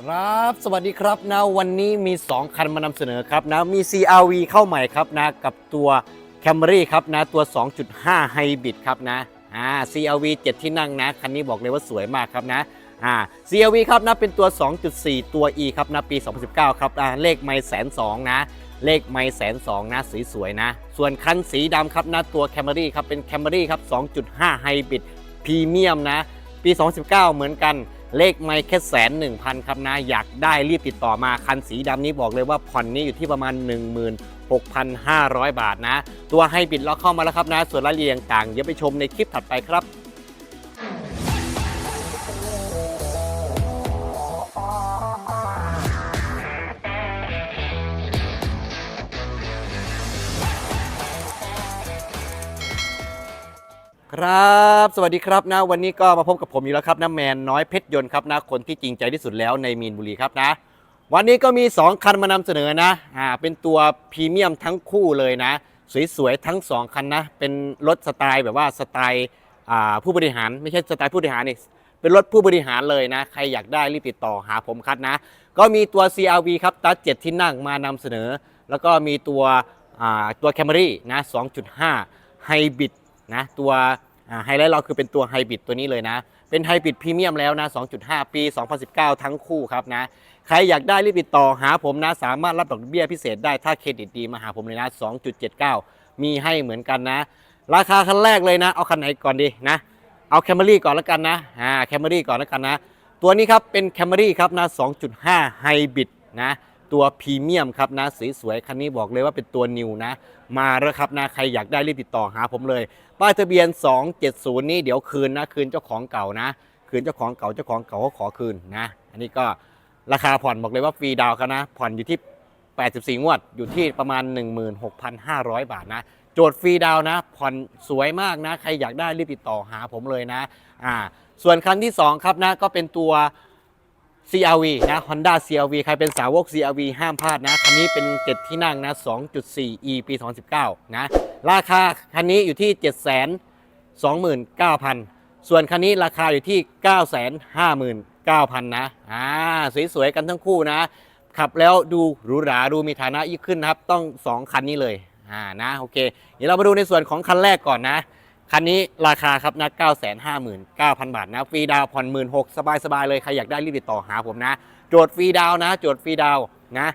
ครับ สวัสดีครับนะวันนี้มี 2 คันมานำเสนอครับนะมี CRV เข้าใหม่ครับนะกับตัว Camry ครับนะตัว 2.5 Hybrid ครับนะอ่า CRV 7 ที่นั่งนะ คันนี้บอกเลยว่าสวยมากครับนะอ่า CRV ครับนะเป็นตัว 2.4 ตัว E ครับนะปี 2019 ครับอ่าเลขไม่แสนสองนะ เลขไม่แสนสองนะสวยๆนะ ส่วนคันสีดำครับนะตัว Camry ครับเป็น Camry ครับ 2.5 Hybrid พรีเมียมนะ ปี 2019 เหมือนกัน เลขไม่แค่แสนหนึ่งพันครับนะอยากได้รีบติดต่อมาคันสีดำนี้บอกเลยว่าผ่อนนี้อยู่ที่ประมาณ 16,500 บาทนะ ตัวให้บิดล็อกเข้ามาแล้วครับนะ ส่วนรายละเอียดต่างเดี๋ยวไปชมในคลิปถัดไปครับ ครับ สวัสดีครับนะวันนี้ก็มาพบกับผมอยู่แล้วครับนะแมนน้อยเพชรยนต์ครับนะคนที่จริงใจที่สุดแล้วในมีนบุรีครับนะ วันนี้ก็มี 2 คันมานำเสนอนะอ่าเป็นตัวพรีเมียมทั้งคู่เลยนะ สวยๆทั้ง 2 คันนะ เป็นรถสไตล์แบบว่าสไตล์อ่าผู้บริหารไม่ใช่สไตล์ผู้บริหารนี่เป็นรถผู้บริหารเลยนะ ใครอยากได้รีบติดต่อหาผมครับนะ ก็มีตัว CRV ครับตัด7ที่นั่งมานำเสนอ แล้วก็มีตัวอ่าตัว Camry นะ2.5 Hybrid นะตัวไฮไลท์เราคือเป็นตัวไฮบริดตัวนี้เลยนะ เป็นไฮบริดพรีเมียมแล้วนะ 2.5 ปี 2019 ทั้งคู่ครับนะ ใครอยากได้รีบติดต่อหาผมนะ สามารถรับดอกเบี้ยพิเศษได้ถ้าเครดิตดีมาหาผมเลยนะ 2.79 มีให้เหมือนกันนะ ราคาคันแรกเลยนะ เอาคันไหนก่อนดีนะ เอาแคม r y ก่อนแล้วกันนะ อ่า แคม r y ก่อนแล้วกันนะ ตัวนี้ครับเป็นแคม r y ครับนะ 2.5 ไฮบริดนะ ตัวพรีเมียมครับนะสีสวยคันนี้บอกเลยว่าเป็นตัวนิวนะ มาแล้วครับนะใครอยากได้รีบติดต่อหาผมเลย ป้ายทะเบียน 270 นี่เดี๋ยวคืนนะคืนเจ้าของเก่านะ คืนเจ้าของเก่าเจ้าของเก่าก็ขอคืนนะ อันนี้ก็ราคาผ่อนบอกเลยว่าฟรีดาวน์ครับนะผ่อนอยู่ที่ 84 งวดอยู่ที่ประมาณ 16,500 บาทนะโจทย์ฟรีดาวน์นะ ผ่อนสวยมากนะ ใครอยากได้รีบติดต่อหาผมเลยนะอ่าส่วนคันที่ 2 ครับนะก็เป็นตัว CRV นะ Honda CRV ใครเป็นสาวก CRV ห้ามพลาดนะ คันนี้เป็น 7 ที่นั่งนะ 2.4 E ปี 2019 นะ ราคาคันนี้อยู่ที่ 729,000 ส่วนคันนี้ราคาอยู่ที่ 959,000 นะ อ่า สวยๆ กันทั้งคู่นะ ขับแล้วดูหรูหรา ดูมีฐานะยิ่งขึ้นนะครับ ต้อง 2 คันนี้เลย อ่า นะ โอเค เดี๋ยวเรามาดูในส่วนของคันแรกก่อนนะ คันนี้ราคาครับนะ959,000 บาทนะฟรีดาวผ่อน16,000สบายๆเลย ใครอยากได้รีบติดต่อหาผมนะ โจทย์ฟรีดาวนะ โจทย์ฟรีดาวนะ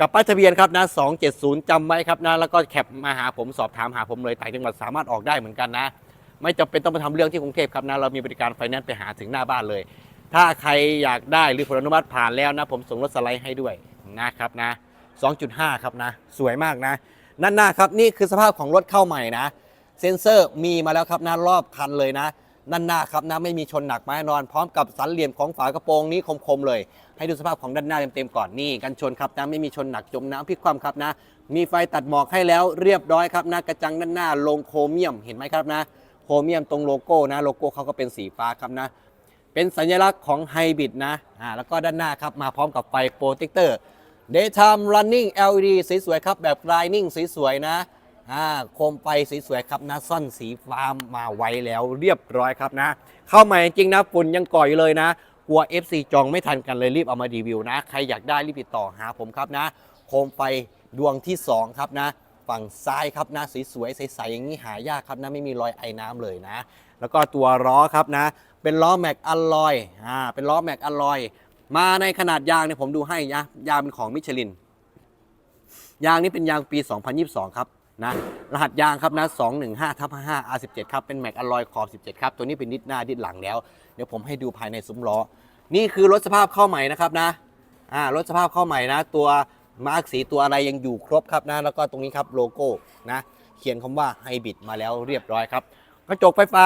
กับป้ายทะเบียนครับนะ 270จำไว้ครับนะ แล้วก็แคปมาหาผมสอบถามหาผมเลยต่างจังหวัดสามารถออกได้เหมือนกันนะ ไม่จำเป็นต้องไปทำเรื่องที่กรุงเทพครับนะ เรามีบริการไฟแนนซ์ไปหาถึงหน้าบ้านเลย ถ้าใครอยากได้หรือผลอนุมัติผ่านแล้วนะ ผมส่งรถสไลด์ให้ด้วยนะครับนะ 2.5 ครับนะ สวยมากนะนั่นหน้าครับนี่คือสภาพของรถเข้าใหม่นะ เซ็นเซอร์มีมาแล้วครับนะรอบคันเลยนะด้านหน้าครับนะไม่มีชนหนักไม้นอน พร้อมกับสันเหลี่ยมของฝากระโปรงนี้คมๆเลย ให้ดูสภาพของด้านหน้าเต็มๆก่อนนี่กันชนครับนะไม่มีชนหนักจมน้ำพลิกคว่ำครับนะ มีไฟตัดหมอกให้แล้วเรียบร้อยครับนะกระจังด้านหน้าลงโครเมียมเห็นไหมครับนะ โครเมียมตรงโลโก้นะ โลโก้เขาก็เป็นสีฟ้าครับนะ เป็นสัญลักษณ์ของไฮบริดนะอ่าแล้วก็ด้านหน้าครับมาพร้อมกับไฟโปรเทคเตอร์ Daytime Running LED สวยๆครับแบบ Lining สวยๆนะ อ่าโคมไฟสวยๆครับนะซ่อนสีฟ้ามาไว้แล้วเรียบร้อยครับนะ เข้ามาจริงๆนะฝุ่นยังก่ออยู่เลยนะกลัว FC จองไม่ทันกันเลยรีบเอามารีวิวนะ ใครอยากได้รีบติดต่อหาผมครับนะ โคมไฟดวงที่ 2 ครับนะ ฝั่งซ้ายครับนะสวยๆใสๆอย่างนี้หายากครับนะไม่มีรอยไอน้ำเลยนะ แล้วก็ตัวล้อครับนะ เป็นล้อแม็กอลลอยอ่าเป็นล้อแม็กอลลอยมาในขนาดยางเนี่ยผมดูให้นะยางเป็นของมิชลิน ยางนี้เป็นยางปี 2022 ครับ นะรหัสยางครับนะ215ทับ5 R17 ครับ เป็นแม็กอลลอยขอบ 17 ครับ ตัวนี้เป็นดิสหน้าดิสหลังแล้ว เดี๋ยวผมให้ดูภายในซุ้มล้อ นี่คือรถสภาพเข้าใหม่นะครับนะอ่ารถสภาพเข้าใหม่นะ ตัวมาร์กสีตัวอะไรยังอยู่ครบครับนะแล้วก็ตรงนี้ครับโลโก้นะเขียนคำว่าไฮบริดมาแล้วเรียบร้อยครับกระจกไฟฟ้า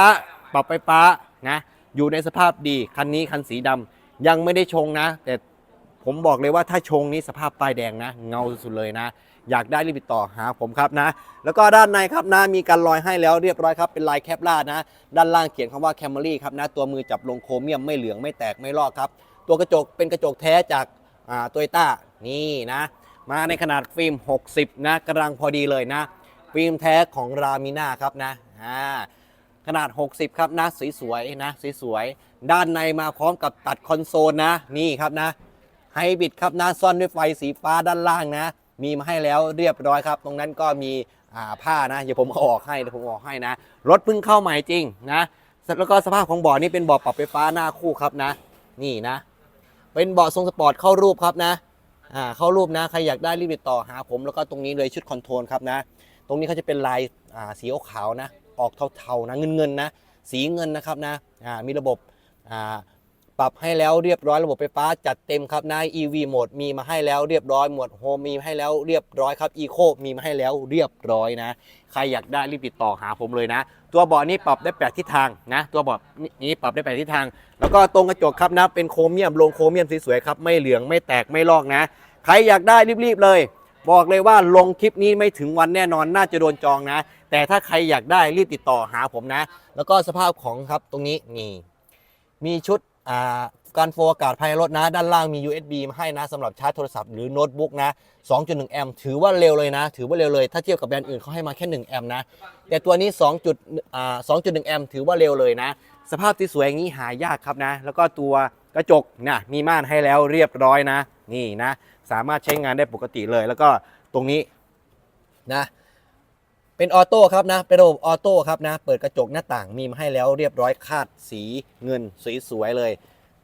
ปรับไฟฟ้านะอยู่ในสภาพดีคันนี้คันสีดำยังไม่ได้ชงนะ แต่ผมบอกเลยว่าถ้าชงนี้สภาพป้ายแดงนะ เงาสุดเลยนะ อยากได้รีบติดต่อหาผมครับนะ แล้วก็ด้านในครับนะมีการลอยให้แล้วเรียบร้อยครับเป็นลายแคปลาดนะ ด้านล่างเขียนคำว่าแคมเมอรี่ครับนะตัวมือจับลงโครเมียมไม่เหลืองไม่แตกไม่ลอกครับ ตัวกระจกเป็นกระจกแท้จากโตโยต้านี่นะ มาในขนาดฟิล์ม 60 นะกำลังพอดีเลยนะ ฟิล์มแท้ของรามิน่าครับนะอ่าขนาด 60 ครับนะสวยๆนะสวยๆด้านในมาพร้อมกับตัดคอนโซลนะ นี่ครับนะไฮบริดครับนะซ่อนด้วยไฟสีฟ้าด้านล่างนะ มีมาให้แล้วเรียบร้อยครับ ตรงนั้นก็มีผ้านะเดี๋ยวผมอออกให้เดี๋ยวผมออกให้นะ รถเพิ่งเข้าใหม่จริงนะแล้วก็สภาพของเบาะนี่เป็นเบาะปรับไฟฟ้าหน้าคู่ครับนะ นี่นะ เป็นเบาะทรงสปอร์ตเข้ารูปครับนะอ่าเข้ารูปนะใครอยากได้รีบติดต่อหาผมแล้วก็ตรงนี้เลยชุดคอนโทรลครับนะ ตรงนี้เขาจะเป็นลายอ่าสีขาวนะ ออกเทาๆนะเงินๆนะ สีเงินนะครับนะอ่ามีระบบอ่า ปรับให้แล้วเรียบร้อยระบบไฟฟ้าจัดเต็มครับใน EV โหมดมีมาให้แล้วเรียบร้อยหมวดโฮมมีให้แล้วเรียบร้อยครับ Eco มีมาให้แล้วเรียบร้อยนะ ใครอยากได้รีบติดต่อหาผมเลยนะ ตัวเบาะนี้ปรับได้แปดทิศทางนะ ตัวเบาะนี้ปรับได้แปดทิศทาง แล้วก็ตรงกระจกครับนะเป็นโครเมียมลงโครเมียมสวยๆครับไม่เหลืองไม่แตกไม่ลอกนะ ใครอยากได้รีบๆเลย บอกเลยว่าลงคลิปนี้ไม่ถึงวันแน่นอนน่าจะโดนจองนะ แต่ถ้าใครอยากได้รีบติดต่อหาผมนะ แล้วก็สภาพของครับตรงนี้นี่มีชุด การโฟอากาศภายในรถนะ ด้านล่างมี USB มาให้นะสำหรับชาร์จโทรศัพท์หรือโน้ตบุ๊กนะ 2.1 แอมป์ถือว่าเร็วเลยนะ ถือว่าเร็วเลย ถ้าเทียบกับแบรนด์อื่นเขาให้มาแค่ 1 แอมป์นะ แต่ตัวนี้2 2.1 แอมป์ถือว่าเร็วเลยนะ สภาพที่สวยอย่างนี้หายากครับนะ แล้วก็ตัวกระจกนะมีม่านให้แล้วเรียบร้อยนะ นี่นะ สามารถใช้งานได้ปกติเลย แล้วก็ตรงนี้นะ เป็นออโต้ครับนะ เป็นระบบออโต้ครับนะ เปิดกระจกหน้าต่างมีมาให้แล้วเรียบร้อยคาดสีเงินสวยๆเลย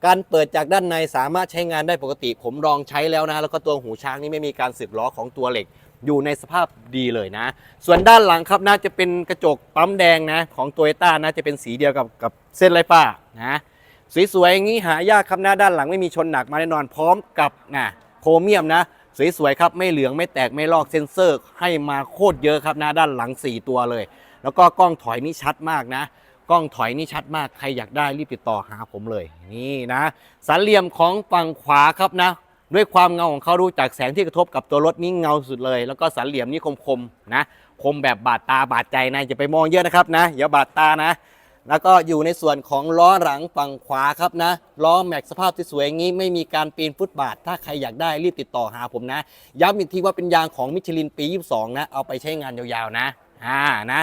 การเปิดจากด้านในสามารถใช้งานได้ปกติ ผมลองใช้แล้วนะ แล้วก็ตัวหูช้างนี่ไม่มีการสึกล้อของตัวเหล็ก อยู่ในสภาพดีเลยนะ ส่วนด้านหลังครับน่าจะเป็นกระจกปั๊มแดงนะ ของโตโยต้านะจะเป็นสีเดียวกับกับเส้นไรฟ้านะสวยๆอย่างนี้หายากครับนะด้านหลังไม่มีชนหนักมาแน่นอนพร้อมกับนะโครเมียมนะ สวยๆครับไม่เหลืองไม่แตกไม่ลอกเซ็นเซอร์ ให้มาโคตรเยอะครับนะด้านหลัง 4 ตัวเลย แล้วก็กล้องถอยนี่ชัดมากนะ กล้องถอยนี่ชัดมากใครอยากได้รีบติดต่อหาผมเลยนี่นะสันเหลี่ยมของฝั่งขวาครับนะ ด้วยความเงาของเขาดูจากแสงที่กระทบกับตัวรถนี่เงาสุดเลย แล้วก็สันเหลี่ยมนี่คมๆนะคมแบบบาดตาบาดใจนะอย่าไปมองเยอะนะครับนะอย่าบาดตานะ แล้วก็อยู่ในส่วนของล้อหลังฝั่งขวาครับนะล้อแม็กสภาพที่สวยอย่างนี้ไม่มีการปีนฟุตบาท ถ้าใครอยากได้รีบติดต่อหาผมนะ ย้ำอีกทีว่าเป็นยางของมิชลินปี 22 นะ เอาไปใช้งานยาวๆนะอ่านะ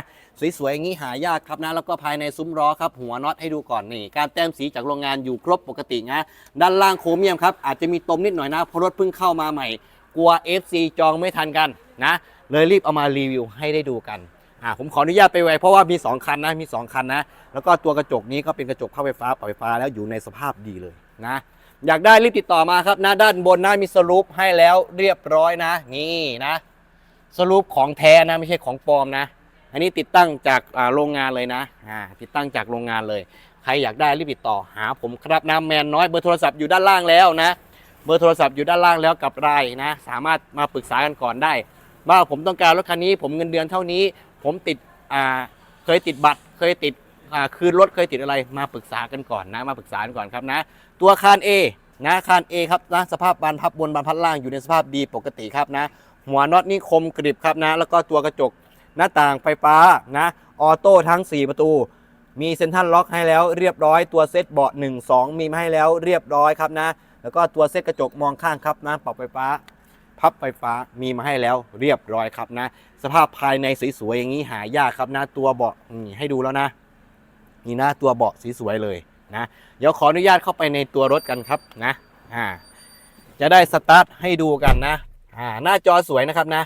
สวยๆอย่างนี้หายากครับนะ แล้วก็ภายในซุ้มล้อครับหัวน็อตให้ดูก่อนนี่ การแต้มสีจากโรงงานอยู่ครบปกตินะด้านล่างโครเมียมครับอาจจะมีตมนิดหน่อยนะเพราะรถเพิ่งเข้ามาใหม่ กลัว FC จองไม่ทันกันนะ เลยรีบเอามารีวิวให้ได้ดูกัน อ่าผมขออนุญาตไปไวเพราะว่ามี 2 คันนะมี 2 คันนะ แล้วก็ตัวกระจกนี้ก็เป็นกระจกเข้าไฟฟ้าปรับไฟฟ้าแล้วอยู่ในสภาพดีเลยนะ อยากได้รีบติดต่อมาครับนะด้านบนนะมีสรุปให้แล้วเรียบร้อยนะ นี่นะ สรุปของแท้นะไม่ใช่ของปลอมนะ อันนี้ติดตั้งจากอ่าโรงงานเลยนะอ่าติดตั้งจากโรงงานเลย ใครอยากได้รีบติดต่อหาผมครับนะแมนน้อยเบอร์โทรศัพท์อยู่ด้านล่างแล้วนะ เบอร์โทรศัพท์อยู่ด้านล่างแล้วกับรายนะ สามารถมาปรึกษากันก่อนได้ว่าผมต้องการรถคันนี้ ผมเงินเดือนเท่านี้ ผมติดอ่าเคยติดบัตร เคยติดอ่าคืนรถเคยติดอะไรมาปรึกษากันก่อนนะมาปรึกษากันก่อนครับนะ ตัวคาน A นะคาน A ครับนะสภาพบานพับบนบานพับล่างอยู่ในสภาพดีปกติครับนะ หัวน็อตนี่คมกริบครับนะ แล้วก็ตัวกระจกหน้าต่างไฟฟ้านะออโต้ทั้ง 4 ประตู มีเซ็นทรัลล็อกให้แล้วเรียบร้อยตัวเซ็ตเบาะ1 2 มีมาให้แล้วเรียบร้อยครับนะ แล้วก็ตัวเซ็ตกระจกมองข้างครับนะปรับไฟฟ้า พับไฟฟ้ามีมาให้แล้วเรียบร้อยครับนะ สภาพภายในสวยๆอย่างนี้หายากครับนะตัวเบาะนี่ให้ดูแล้วนะ นี่นะตัวเบาะสีสวยเลยนะเดี๋ยวขออนุญาตเข้าไปในตัวรถกันครับนะอ่าจะได้สตาร์ทให้ดูกันนะอ่าหน้าจอสวยนะครับนะ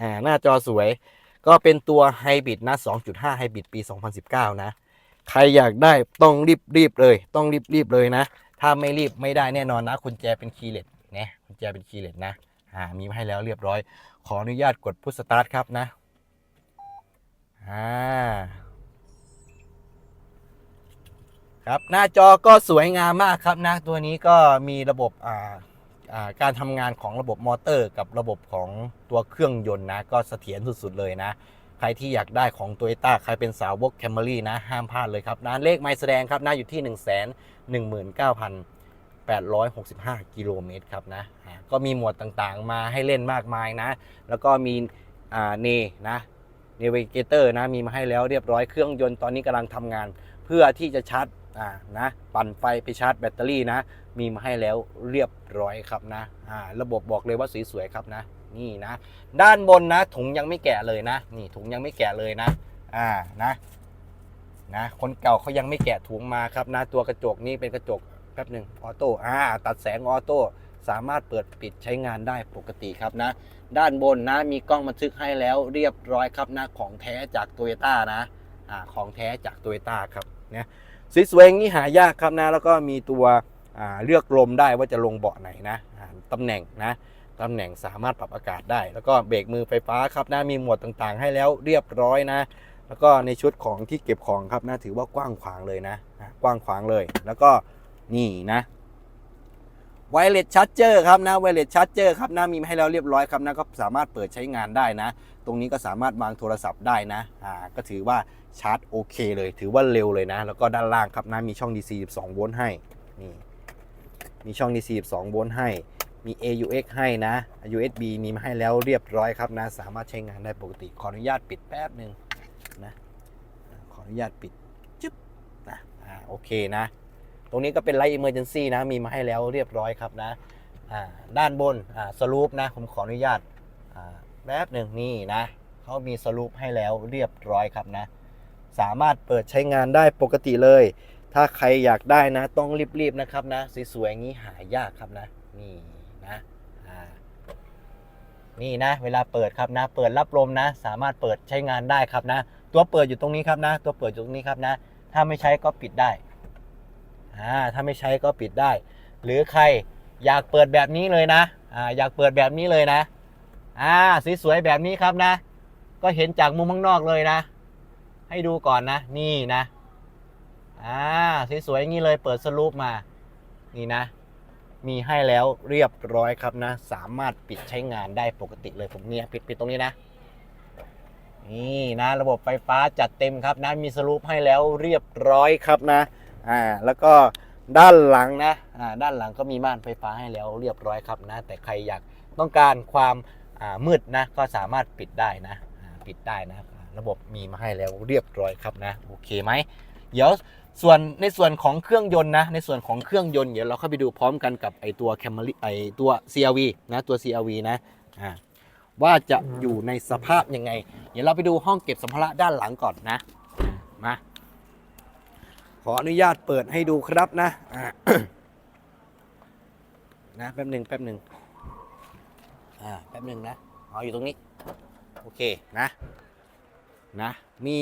อ่าหน้าจอสวย ก็เป็นตัวไฮบริดนะ 2.5ไฮบริดปี 2019 นะ ใครอยากได้ต้องรีบรีบเลย ต้องรีบรีบเลยนะ ถ้าไม่รีบไม่ได้แน่นอนนะกุญแจเป็นคีย์เลสนะกุญแจเป็นคีย์เลสนะ อ่ามีมาให้แล้วเรียบร้อย ขออนุญาตกดพุชสตาร์ทครับนะอ่าครับหน้าจอก็สวยงามมากครับนะตัวนี้ก็มีระบบอ่าการทำงานของระบบมอเตอร์ กับระบบของตัวเครื่องยนต์นะ ก็เสถียรสุด ๆ เลยนะ ใครที่อยากได้ของ t o y ยต้าใครเป็นสาวกแคม r y นะ ห้ามพลาดเลยครับนะเลขไม้แสดงครับนะอยู่ที่ 1 1 9 8 6 5 กิโลเมตรครับนะก็มีหมวดต่างๆ มาให้เล่นมากมายนะ แล้วก็มีเนนะเนวิเกเตอร์นะมีมาให้แล้วเรียบร้อยเครื่องยนต์ตอนนี้กำลังทำงาน เพื่อที่จะชาร์จอ่านะปั่นไฟไปชาร์จแบตเตอรี่นะ มีมาให้แล้วเรียบร้อยครับนะอ่าระบบบอกเลยว่าสสวยๆครับนะนี่นะ ด้านบนนะ ถุงยังไม่แกะเลยนะ นี่ถุงยังไม่แกะเลยนะ อ่านะนะคนเก่าเขายังไม่แกะถุงมาครับนะ ตัวกระจกนี่เป็นกระจก แป๊บหนึ่งออโต้อ่าตัดแสงออโต้สามารถเปิดปิดใช้งานได้ปกติครับนะ ด้านบนนะมีกล้องบันทึกให้แล้วเรียบร้อยครับนะของแท้จากโตโยต้านะอ่าของแท้จากโตโยต้าครับเนี่ยสวยงนี้หายากครับนะ แล้วก็มีตัวอ่าเลือกลมได้ว่าจะลงเบาะไหนนะตำแหน่งนะตำแหน่งสามารถปรับอากาศได้ แล้วก็เบรกมือไฟฟ้าครับนะมีหมวดต่างๆ ให้แล้วเรียบร้อยนะ แล้วก็ในชุดของที่เก็บของครับนะถือว่ากว้างขวางเลยนะ กว้างขวางเลย แล้วก็ นี่นะไวเลสชาร์จเจอร์ครับนะไวเลสชาร์จเจอร์ครับนะมีมาให้แล้วเรียบร้อยครับนะก็สามารถเปิดใช้งานได้นะ ตรงนี้ก็สามารถวางโทรศัพท์ได้นะอ่าก็ถือว่าชาร์จโอเคเลย ถือว่าเร็วเลยนะ แล้วก็ด้านล่างครับนะมีช่อง DC 12โวลต์ให้นี่มีช่อง DC 12โวลต์ให้มี AUX ให้นะ USB มีมาให้แล้วเรียบร้อยครับนะ สามารถใช้งานได้ปกติ ขออนุญาตปิดแป๊บหนึ่งนะขออนุญาตปิดจึ๊บนะอ่าโอเคนะ ตรงนี้ก็เป็นไลท์ Emergency นะมีมาให้แล้วเรียบร้อยครับนะด้านบนสลูปนะผมขออนุญาตแป๊บหนึ่งนี่นะเขามีสลูปให้แล้วเรียบร้อยครับนะสามารถเปิดใช้งานได้ปกติเลย ถ้าใครอยากได้นะต้องรีบๆนะครับนะสวยๆอย่างนี้หายากครับนะนี่นะนี่นะเวลาเปิดครับนะ เปิดรับลมนะ สามารถเปิดใช้งานได้ครับนะ ตัวเปิดอยู่ตรงนี้ครับนะ ตัวเปิดอยู่ตรงนี้ครับนะ ถ้าไม่ใช้ก็ปิดได้ อ่าถ้าไม่ใช้ก็ปิดได้ หรือใครอยากเปิดแบบนี้เลยนะอ่าอยากเปิดแบบนี้เลยนะอ่าสวยๆแบบนี้ครับนะ ก็เห็นจากมุมข้างนอกเลยนะ ให้ดูก่อนนะ นี่นะอ่าสวยๆอย่างนี้เลยเปิดสลูปมา นี่นะ มีให้แล้วเรียบร้อยครับนะ สามารถปิดใช้งานได้ปกติเลยผมเนี่ยปิดปิดตรงนี้นะนี่นะ ระบบไฟฟ้าจัดเต็มครับนะ มีสลูปให้แล้วเรียบร้อยครับนะ อ่าแล้วก็ด้านหลังนะอ่าด้านหลังก็มีม่านไฟฟ้าให้แล้วเรียบร้อยครับนะ แต่ใครอยากต้องการความอ่ามืดนะ ก็สามารถปิดได้นะอ่าปิดได้นะระบบมีมาให้แล้วเรียบร้อยครับนะโอเคไหมเดี๋ยวส่วนในส่วนของเครื่องยนต์นะ ในส่วนของเครื่องยนต์เดี๋ยวเราเข้าไปดูพร้อมกันกับไอตัว Camry ไอตัว CRV นะตัว CRV นะอ่าว่าจะอยู่ในสภาพยังไง เดี๋ยวเราไปดูห้องเก็บสัมภาระด้านหลังก่อนนะมา ขออนุญาตเปิดให้ดูครับนะนะแป๊บหนึ่งแป๊บหนึ่งอ่าแป๊บหนึ่งนะเอาอยู่ตรงนี้ โอเคนะนะมี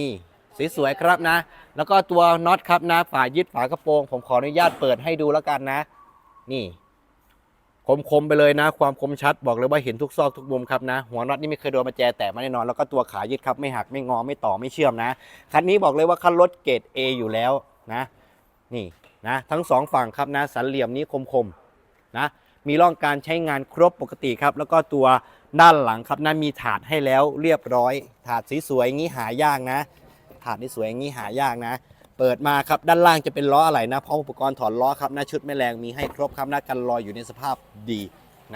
สวยๆครับนะ แล้วก็ตัวน็อตครับนะฝายึดฝากระโปรง ผมขออนุญาตเปิดให้ดูแล้วกันนะ นี่ คมๆไปเลยนะ ความคมชัดบอกเลยว่าเห็นทุกซอกทุกมุมครับนะ หัวน็อตนี่ไม่เคยโดนมาแจแตะมาแน่นอน แล้วก็ตัวขายึดครับไม่หักไม่งอไม่ต่อไม่เชื่อมนะ คันนี้บอกเลยว่าคันรถเกรด A อยู่แล้ว นะนี่นะทั้งสองฝั่งครับนะสันเหลี่ยมนี้คมๆนะมีร่องการใช้งานครบปกติครับ แล้วก็ตัวด้านหลังครับนะมีถาดให้แล้วเรียบร้อย ถาดสีสวยอย่างนี้หายากนะ ถาดที่สวยอย่างนี้หายากนะ เปิดมาครับด้านล่างจะเป็นล้ออะไรนะพร้ออุปกรณ์ถอดล้อครับหน้าชุดแม่แรงมีให้ครบครับหน้ากันรอยอยู่ในสภาพดี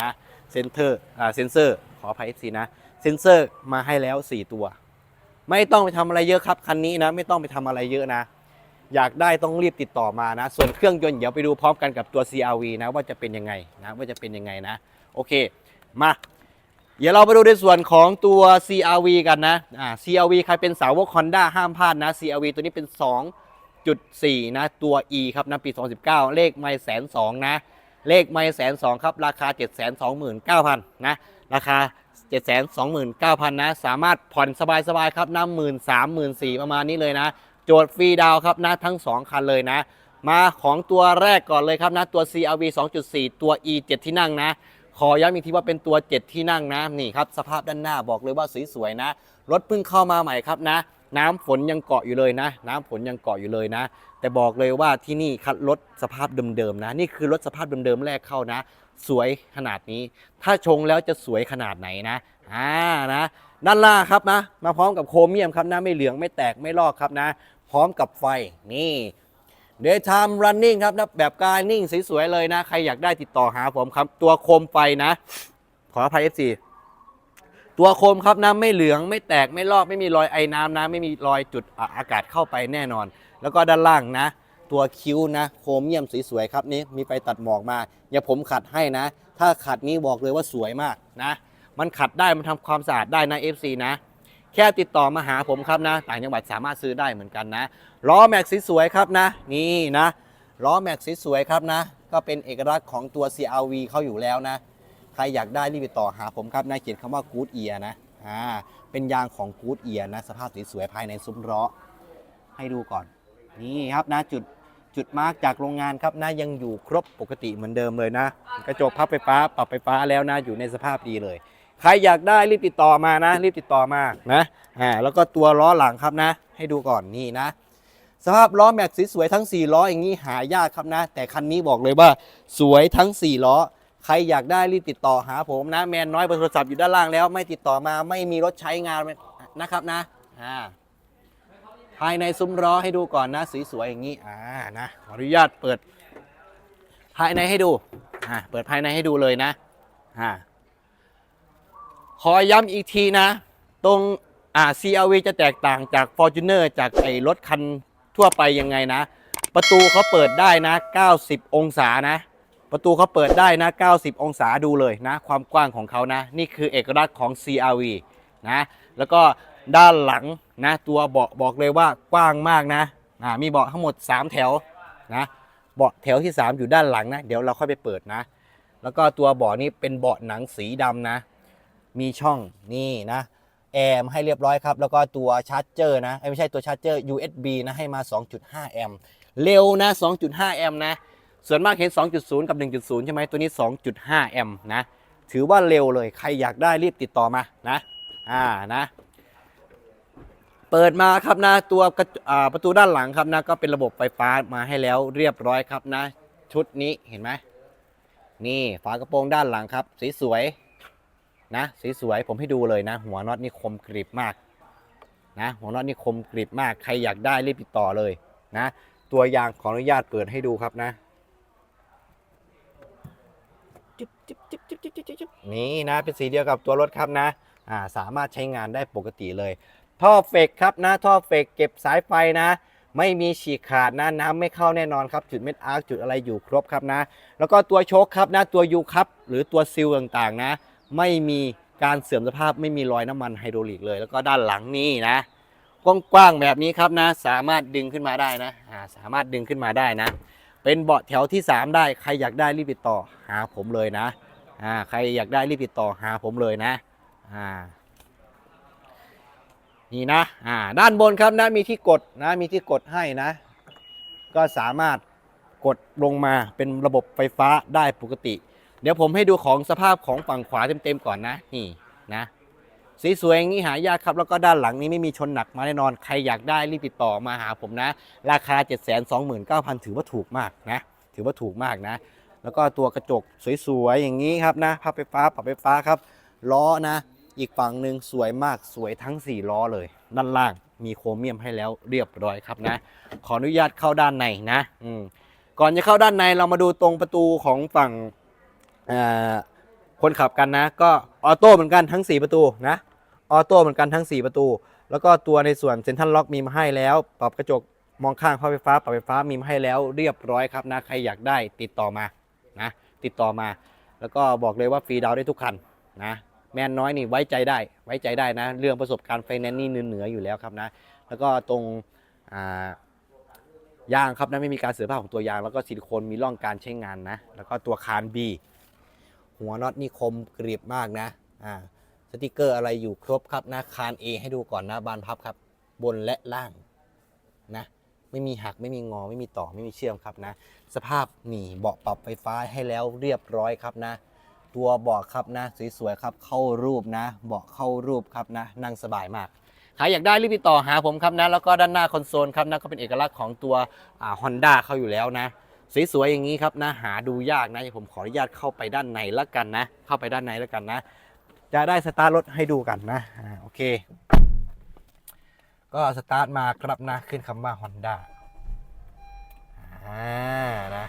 นะเซนเตอร์อ่าเซนเซอร์ขออภัยทีนะเซนเซอร์มาให้แล้ว 4 ตัว ไม่ต้องไปทำอะไรเยอะครับคันนี้นะไม่ต้องไปทำอะไรเยอะนะ อยากได้ต้องรีบติดต่อมานะ ส่วนเครื่องยนต์เดี๋ยวไปดูพร้อมกันกับตัว CRV นะว่าจะเป็นยังไงนะว่าจะเป็นยังไงนะ โอเคมา เดี๋ยวเราไปดูในส่วนของตัว CRV กันนะอ่า CRV ใครเป็นสาวก Honda ห้ามพลาดนะ CRV ตัวนี้เป็น 2.4 นะตัว E ครับนะปี 2019 เลขไม่แสนสองนะ เลขไม่แสนสองครับ ราคา 729,000นะราคา 729,000นะสามารถผ่อนสบายๆครับนะหมื่นสามหมื่นสี่ประมาณนี้เลยนะ โจทย์ฟรีดาวครับนะทั้ง 2 คันเลยนะ มาของตัวแรกก่อนเลยครับนะตัว CRV 2.4 ตัว E 7 ที่นั่งนะ ขอย้ำอีกทีว่าเป็นตัว 7 ที่นั่งนะนี่ครับสภาพด้านหน้าบอกเลยว่าสวยๆนะ รถเพิ่งเข้ามาใหม่ครับนะ น้ำฝนยังเกาะอยู่เลยนะ น้ำฝนยังเกาะอยู่เลยนะ แต่บอกเลยว่าที่นี่คัดรถสภาพเดิมๆนะ นี่คือรถสภาพเดิมๆแรกเข้านะ สวยขนาดนี้ ถ้าชงแล้วจะสวยขนาดไหนนะอ่านะด้านล่างครับนะมาพร้อมกับโครเมียมครับนะไม่เหลืองไม่แตกไม่ลอกครับนะ พร้อมกับไฟนี่ Daytime Running ครับนะแบบกายนิ่งสวยๆเลยนะ ใครอยากได้ติดต่อหาผมครับ ตัวโคมไฟนะ ขออภัย FC ตัวโคมครับนะไม่เหลืองไม่แตกไม่ลอกไม่มีรอยไอ้น้ำนะ ไม่มีรอยจุดอากาศเข้าไปแน่นอน แล้วก็ด้านล่างนะ ตัวคิ้วนะ โครเมียมสวยๆครับนี่มีไฟตัดหมอกมาอย่าผมขัดให้นะ ถ้าขัดนี้บอกเลยว่าสวยมากนะ มันขัดได้มันทำความสะอาดได้นะ FC นะ แค่ติดต่อมาหาผมครับนะ ต่างจังหวัดสามารถซื้อได้เหมือนกันนะล้อแม็กซ์สวยๆครับนะ นี่นะล้อแม็กซ์สวยๆครับนะ ก็เป็นเอกลักษณ์ของตัว CRV เขาอยู่แล้วนะ ใครอยากได้รีบติดต่อหาผมครับนะเขียนคำว่า Good Ear นะอ่าเป็นยางของ Good Ear นะ สภาพสวยๆภายในซุ้มล้อให้ดูก่อน นี่ครับนะจุดจุดมาร์กจากโรงงานครับนะยังอยู่ครบปกติเหมือนเดิมเลยนะ กระจกพับไฟฟ้าปรับไฟฟ้าแล้วนะอยู่ในสภาพดีเลย ใครอยากได้รีบติดต่อมานะ รีบติดต่อมานะอ่าแล้วก็ตัวล้อหลังครับนะ ให้ดูก่อนนี่นะ สภาพล้อแม็กซ์สวยทั้ง 4 ล้ออย่างนี้หายากครับนะ แต่คันนี้บอกเลยว่าสวยทั้ง 4 ล้อ ใครอยากได้รีบติดต่อหาผมนะ แมนน้อยเบอร์โทรศัพท์อยู่ด้านล่างแล้ว ไม่ติดต่อมาไม่มีรถใช้งานนะครับนะอ่าภายในซุ้มล้อให้ดูก่อนนะสวยๆอย่างนี้อ่านะขออนุญาตเปิด ภายในให้ดูอ่าเปิดภายในให้ดูเลยนะอ่า ขอย้ำอีกทีนะ ตรงอ่า CRV จะแตกต่างจาก Fortuner จากไอ้รถคันทั่วไปยังไงนะ ประตูเขาเปิดได้นะ 90 องศานะ ประตูเขาเปิดได้นะ 90 องศาดูเลยนะ ความกว้างของเขานะ นี่คือเอกลักษณ์ของ CRV นะแล้วก็ด้านหลังนะตัวเบาะบอกเลยว่ากว้างมากนะอ่ามีเบาะทั้งหมด 3 แถวนะเบาะแถวที่ 3 อยู่ด้านหลังนะ เดี๋ยวเราค่อยไปเปิดนะ แล้วก็ตัวเบาะนี้เป็นเบาะหนังสีดำนะ มีช่องนี่นะแอร์มให้เรียบร้อยครับ แล้วก็ตัวชาร์จเจอร์นะไม่ใช่ตัวชาร์จเจอร์ USB นะให้มา 2.5 แอมป์เร็วนะ 2.5 แอมป์นะ ส่วนมากเห็น 2.0 กับ 1.0 ใช่ไหมตัวนี้ 2.5 แอมป์นะ ถือว่าเร็วเลย ใครอยากได้รีบติดต่อมานะ อ่านะ เปิดมาครับนะตัวประตูด้านหลังครับนะ ก็เป็นระบบไฟฟ้ามาให้แล้วเรียบร้อยครับนะ ชุดนี้เห็นไหมนี่ฝากระโปรงด้านหลังครับสีสวย นะสวยผมให้ดูเลยนะ หัวน็อตนี่คมกริบมากนะหัวน็อตนี่คมกริบมากใครอยากได้รีบติดต่อเลยนะ ตัวยางขออนุญาตเปิดให้ดูครับนะจิบจิบจิบจิบจิบจิบจิบนี่นะเป็นสีเดียวกับตัวรถครับนะอ่าสามารถใช้งานได้ปกติเลย ท่อเฟกครับนะ ท่อเฟกเก็บสายไฟนะ ไม่มีฉีกขาดนะน้ำไม่เข้าแน่นอนครับ จุดเม็ดอาร์คจุดอะไรอยู่ครบครับนะ แล้วก็ตัวโชคครับนะตัวยูครับหรือตัวซิลต่างๆนะ ไม่มีการเสื่อมสภาพไม่มีรอยน้ำมันไฮดรอลิกเลย แล้วก็ด้านหลังนี่นะกว้างๆแบบนี้ครับนะ สามารถดึงขึ้นมาได้นะาสามารถดึงขึ้นมาได้นะ เป็นเบาะแถวที่ 3 ได้ใครอยากได้รีบติดต่อหาผมเลยนะใครอยากได้รีบติดต่อหาผมเลยนะนี่นะด้านบนครับนะมีที่กดนะมีที่กดให้นะ ก็สามารถกดลงมาเป็นระบบไฟฟ้าได้ปกติ เดี๋ยวผมให้ดูของสภาพของฝั่งขวาเต็มๆก่อนนะนี่นะสีสวยอย่างนี้หายากครับแล้วก็ด้านหลังนี้ไม่มีชนหนักมาแน่นอน ใครอยากได้รีบติดต่อมาหาผมนะ ราคา 729,000 ถือว่าถูกมากนะ ถือว่าถูกมากนะ แล้วก็ตัวกระจกสวยๆอย่างนี้ครับนะพับไฟฟ้าปรับไฟฟ้าครับล้อนะ อีกฝั่งหนึ่งสวยมากสวยทั้ง 4 ล้อเลย ด้านล่างมีโครเมียมให้แล้วเรียบร้อยครับนะ ขออนุญาตเข้าด้านในนะอืมก่อนจะเข้าด้านในเรามาดูตรงประตูของฝั่ง คนขับกันนะ ก็ออโต้เหมือนกันทั้ง 4 ประตูนะออโต้เหมือนกันทั้ง 4 ประตู แล้วก็ตัวในส่วนเซ็นทรัลล็อกมีมาให้แล้ว ปรับกระจกมองข้างพับไฟฟ้าปรับไฟฟ้ามีมาให้แล้วเรียบร้อยครับนะใครอยากได้ติดต่อมานะติดต่อมา แล้วก็บอกเลยว่าฟรีดาวได้ทุกคันนะแมนน้อยนี่ไว้ใจได้ไว้ใจได้นะ เรื่องประสบการณ์ไฟแนนซ์นี่เหนืออยู่แล้วครับนะ แล้วก็ตรงยางครับนะไม่มีการเสื่อผ้าของตัวยาง แล้วก็ซิลิโคนมีร่องการใช้งานนะ แล้วก็ตัวคานบี หัวน็อตนี่คมกริบมากนะอ่าสติกเกอร์อะไรอยู่ครบครับนะคาน A ให้ดูก่อนนะบานพับครับ บนและล่างนะไม่มีหักไม่มีงอไม่มีต่อไม่มีเชื่อมครับนะ สภาพนี่เบาะปรับไฟฟ้าให้แล้วเรียบร้อยครับนะ ตัวเบาะครับนะสวยๆครับเข้ารูปนะเบาะเข้ารูปครับนะ นั่งสบายมากใครอยากได้รีบติดต่อหาผมครับนะ แล้วก็ด้านหน้าคอนโซลครับนะก็เป็นเอกลักษณ์ของตัวฮอนด้าเขาอยู่แล้วนะ สวยๆอย่างนี้ครับนะหาดูยากนะผมขออนุญาตเข้าไปด้านในแล้วกันนะ เข้าไปด้านในแล้วกันนะ จะได้สตาร์ทรถให้ดูกันนะอ่าโอเค ก็สตาร์ทมาครับนะขึ้นคำว่า Honda อ่านะ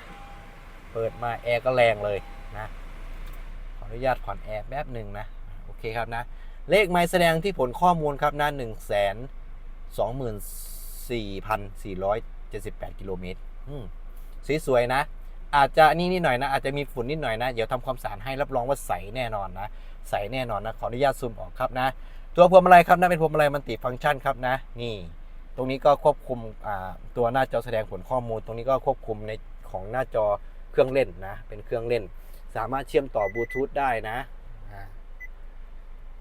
เปิดมาแอร์ก็แรงเลยนะขออนุญาตผ่อนแอร์แป๊บหนึ่งนะโอเคครับนะ เลขไม้แสดงที่ผลข้อมูลครับนะหนึ่งแสนสองหมื่นสี่พันสี่ร้อยเจ็ดสิบแปดกิโลเมตรอืม สวยๆนะ อาจจะนี่นิดหน่อยนะ อาจจะมีฝุ่นนิดหน่อยนะ เดี๋ยวทำความสะอาดให้รับรองว่าใสแน่นอนนะ ใสแน่นอนนะ ขออนุญาตซูมออกครับนะ ตัวพวงมาลัยครับนะเป็นพวงมาลัยมันติฟังก์ชันครับนะ นี่ ตรงนี้ก็ควบคุมตัวหน้าจอแสดงผลข้อมูล ตรงนี้ก็ควบคุมในของหน้าจอเครื่องเล่นนะ เป็นเครื่องเล่น สามารถเชื่อมต่อบลูทูธได้นะ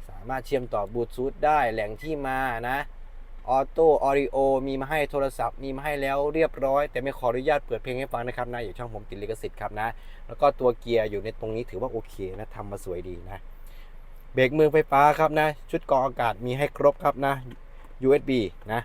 สามารถเชื่อมต่อบลูทูธได้แหล่งที่มานะ ออโต้ออริโอมีมาให้โทรศัพท์มีมาให้แล้วเรียบร้อย แต่ไม่ขออนุญาตเปิดเพลงให้ฟังนะครับนะอยู่ช่องผมติดลิขสิทธิ์ครับนะ แล้วก็ตัวเกียร์อยู่ในตรงนี้ถือว่าโอเคนะทำมาสวยดีนะ เบรกมือไฟฟ้าครับนะ ชุดกรองอากาศมีให้ครบครับนะ USB นะ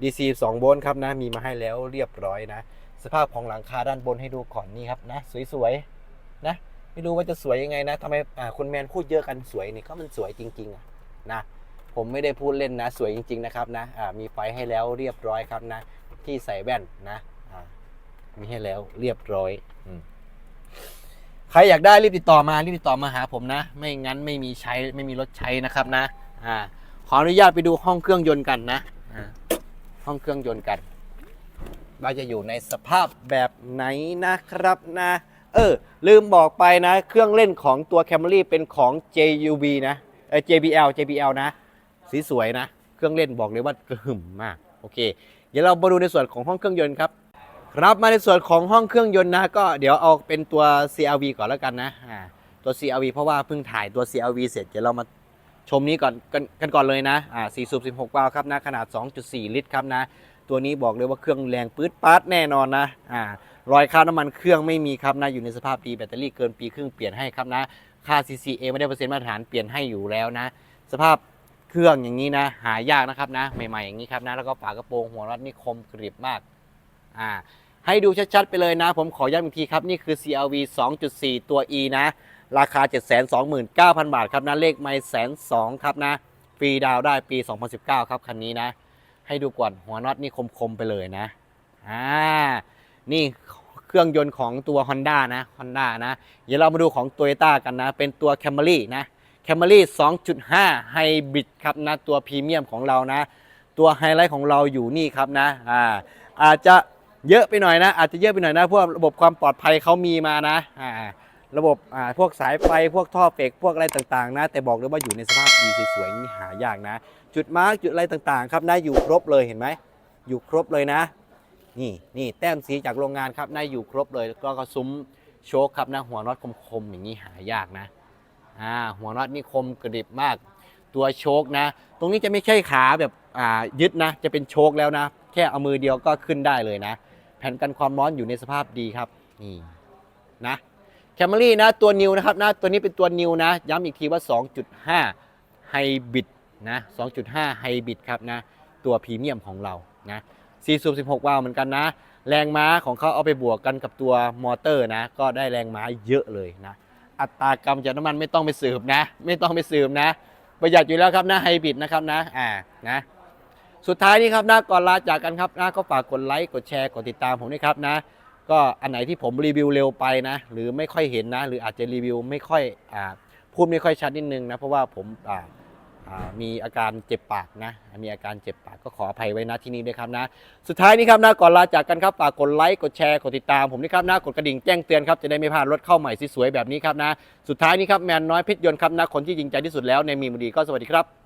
DC 2โวลต์ครับนะ มีมาให้แล้วเรียบร้อยนะ สภาพของหลังคาด้านบนให้ดูก่อนนี่ครับนะ สวยๆนะไม่รู้ว่าจะสวยยังไงนะทำไมอ่าคุณแมนพูดเยอะกันสวยนี่ก็มันสวยจริงๆนะ ผมไม่ได้พูดเล่นนะ สวยจริง ๆ นะครับนะมีไฟให้แล้วเรียบร้อยครับนะ ที่ใส่แว่นนะมีให้แล้วเรียบร้อยอใครอยากได้รีบติดต่อมารีบติดต่อมาหาผมนะ ไม่งั้นไม่มีใช้ไม่มีรถใช้นะครับนะอ่าขออนุญาตไปดูห้องเครื่องยนต์กันนะห้องเครื่องยนต์กันว่าจะอยู่ในสภาพแบบไหนนะครับนะ เออ ลืมบอกไปนะ เครื่องเล่นของตัว Camry เป็นของ JUB นะเออ JBL JBL นะ สีสวยนะ เครื่องเล่นบอกเลยว่ากระหึ่มมากโอเค เดี๋ยวเรามาดูในส่วนของห้องเครื่องยนต์ครับครับมาในส่วนของห้องเครื่องยนต์นะก็เดี๋ยวเอาเป็นตัว CRV ก่อนแล้วกันนะอ่าตัว CRV เพราะว่าเพิ่งถ่ายตัว CRV เสร็จเดี๋ยวเรามาชมนี้ก่อนกันกันก่อนเลยนะอ่า4สูบ16วาล์วครับนะขนาด 2.4 ลิตรครับนะตัวนี้บอกเลยว่าเครื่องแรงปื๊ดป๊าดแน่นอนนะอ่ารอยคราบน้ำมันเครื่องไม่มีครับนะอยู่ในสภาพดีแบตเตอรี่เกินปีครึ่งเปลี่ยนให้ครับนะค่า CCA ไม่ได้เปอร์เซ็นต์มาตรฐานเปลี่ยนให้อยู่แล้วนะ สภาพ เครื่องอย่างนี้นะ หายากนะครับนะใหม่ๆอย่างนี้ครับนะแล้วก็ฝากระโปรงหัวน็อตนี่คมกริบมากอ่าให้ดูชัดๆไปเลยนะ ผมขอย้ำอีกทีครับนี่คือ CRV 2.4 ตัว E นะ ราคา 729,000 บาทครับนะเลขไม่แสนสองครับนะฟรีดาวได้ปี 2019 ครับคันนี้นะ ให้ดูก่อนหัวน็อตนี่คมๆไปเลยนะอ่านี่เครื่องยนต์ของตัว Honda นะ Honda นะ เดี๋ยวเรามาดูของ Toyota กันนะ เป็นตัว Camry นะ Camry 2.5 Hybrid ครับนะตัวพรีเมียมของเรานะ ตัวไฮไลท์ของเราอยู่นี่ครับนะอ่าอาจจะเยอะไปหน่อยนะ อาจจะเยอะไปหน่อยนะพวกระบบความปลอดภัยเขามีมานะอ่าระบบอ่าพวกสายไฟพวกท่อเฟกพวกอะไรต่างๆ นะ แต่บอกเลยว่าอยู่ในสภาพดีสวยๆนี่หายากนะ จุดมาร์กจุดอะไรต่างๆ ครับนะอยู่ครบเลยเห็นไหมอยู่ครบเลยนะ นี่นี่แต้มสีจากโรงงานครับนะอยู่ครบเลยแล้วก็กระซุ้มโชคครับนะหัวน็อตคมๆอย่างนี้หายากนะ อ่าหัวน็อตนี่คมกระดิบมาก ตัวโชคนะ ตรงนี้จะไม่ใช่ขาแบบอ่ายึดนะ จะเป็นโชคแล้วนะ แค่เอามือเดียวก็ขึ้นได้เลยนะ แผ่นกันความร้อนอยู่ในสภาพดีครับนี่นะแคมรี่นะตัวนิวนะครับนะตัวนี้เป็นตัวนิวนะ ย้ำอีกทีว่า 2.5 ไฮบริดนะ 2.5 ไฮบริดครับนะ ตัวพรีเมียมของเรานะ4สูบ16 วาล์วเหมือนกันนะ แรงม้าของเขาเอาไปบวกกันกับตัวมอเตอร์นะ ก็ได้แรงม้าเยอะเลยนะ อัตรากรรมจากน้ำมันไม่ต้องไปสืบนะ ไม่ต้องไปสืบนะ ประหยัดอยู่แล้วครับนะไฮบริดนะครับนะอ่านะสุดท้ายนี้ครับนะก่อนลาจากกันครับนะก็ฝากกดไลค์กดแชร์กดติดตามผมด้วยครับนะ ก็อันไหนที่ผมรีวิวเร็วไปนะ หรือไม่ค่อยเห็นนะ หรืออาจจะรีวิวไม่ค่อยอ่าพูดไม่ค่อยชัดนิดนึงนะเพราะว่าผมอ่าอ่า มีอาการเจ็บปากนะ มีอาการเจ็บปากก็ขออภัยไว้นะที่นี้ด้วยครับนะ สุดท้ายนี้ครับนะก่อนลาจากกันครับฝากกดไลค์กดแชร์กดติดตามผมด้วยครับนะกดกระดิ่งแจ้งเตือนครับจะได้ไม่พลาดรถเข้าใหม่สวยๆแบบนี้ครับนะ สุดท้ายนี้ครับแมนน้อยเพชรยนต์ครับนะคนที่จริงใจที่สุดแล้วในมีมดีก็สวัสดีครับ